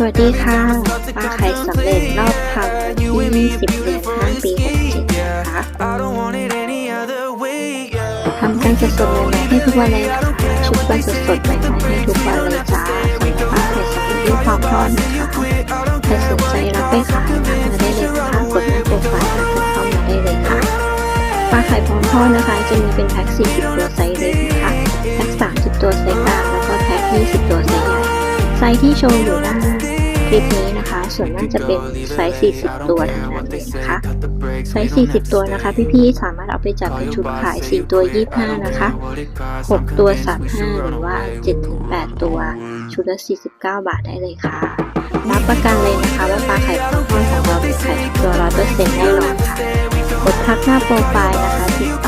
สวัสดีค่ะปลาไข่สำเร็จรอบทำที่20เดือน5ปี67นะคะทำกันสดๆใหม่ๆให้ทุกวันเลยนะคะชุบกันสดๆใหม่ๆให้ทุกวันเลยจ้าสำหรับปลาไข่สำเร็จด้วยความทอดนะคะใครสนใจรับไปขายมาได้เลยค่ะกดหน้าโปรไฟล์ทักเข้ามาได้เลยค่ะปลาไข่พร้อมทอดนะคะ จะมีเป็นแพ็ค40ตัวไซส์เล็กนะคะแพ็ค30ตัวไซส์กลางแล้วก็แพ็ค20ตัวไซส์ใหญ่ไซส์ที่โชว์อยู่หน้า คลิปนี้นะคะ ส่วนมากจะเป็นไซส์ 40 ตัวทั้งนั้นเลยนะคะ ไซส์ 40 ตัวนะคะ พี่ๆ สามารถเอาไปจัดเป็นชุดขาย 4 ตัว 25 นะคะ 6 ตัว 35 หรือว่า 7-8 ตัว ชุดละ 49 บาทได้เลยค่ะ รับประกันเลยนะคะว่าปลาไข่พร้อมทอดของเราเป็นไข่ทุกตัว 100%แน่นอนค่ะ กดทักหน้าโปรไฟล์นะคะติดต่อ